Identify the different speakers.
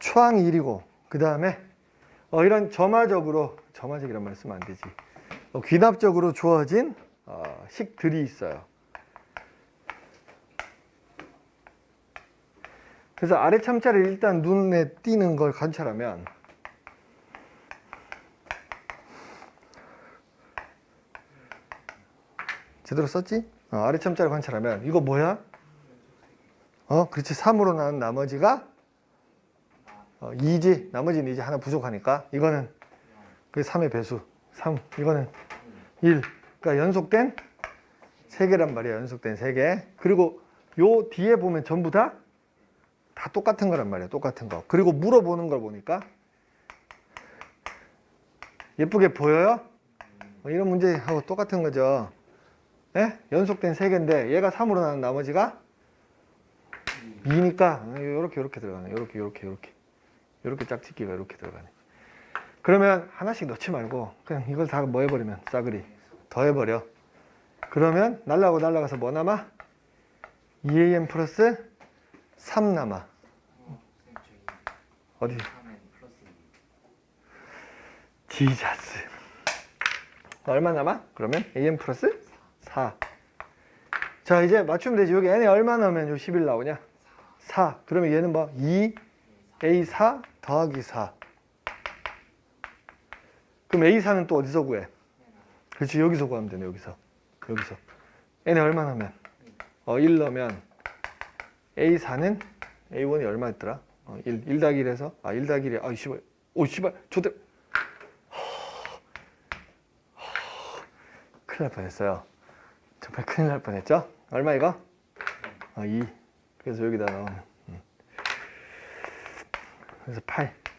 Speaker 1: 초항 1이고 그 다음에 어, 이런 점화적으로 점화적이란 말 쓰면 안 되지. 어, 귀납적으로 주어진 어, 식들이 있어요. 그래서 아래 참자를 일단 눈에 띄는 걸 관찰하면 제대로 썼지? 어, 아래 참자를 관찰하면 이거 뭐야? 어, 그렇지. 3으로 나온 나머지가 어, 2지. 나머지는 이제 하나 부족하니까 이거는 그 3의 배수. 3. 이거는 1. 그러니까 연속된 3개란 말이야. 연속된 3개. 그리고 요 뒤에 보면 전부 다 다 똑같은 거란 말이야. 똑같은 거. 그리고 물어보는 걸 보니까 예쁘게 보여요? 어, 이런 문제하고 똑같은 거죠. 예? 연속된 3개인데 얘가 3으로 나온 나머지가 2니까 이렇게 이렇게 들어가네. 이렇게 이렇게 이렇게 이렇게 짝짓기가 이렇게 들어가네. 그러면 하나씩 넣지 말고 그냥 이걸 다 뭐 해버리면 싸그리 더해버려. 그러면 날라고 날라가서 뭐 남아? 2am 플러스 3 남아. 어디? 지자스. 얼마 남아? 그러면 am 플러스 4. 자 이제 맞추면 되지. 여기 n에 얼마 요11 나오냐? 4. 그러면 얘는 뭐? 2 a4 더하기 4. 그럼 a4는 또 어디서 구해? 그렇지 여기서 구하면 되네 여기서. 여기서. n에 얼마 넣으면? 어, 1 넣으면 a4는 a1이 얼마였더라? 어, 1, 1 더하기 1에서 아, 1 더하기 1에 아, 씨발. 오, 씨발. 좋대. 큰일 날 뻔했어요. 정말 큰일 날 뻔했죠? 얼마 이거? 아, 2. 그래서 여기다 넣으면. 음. 그래서 8.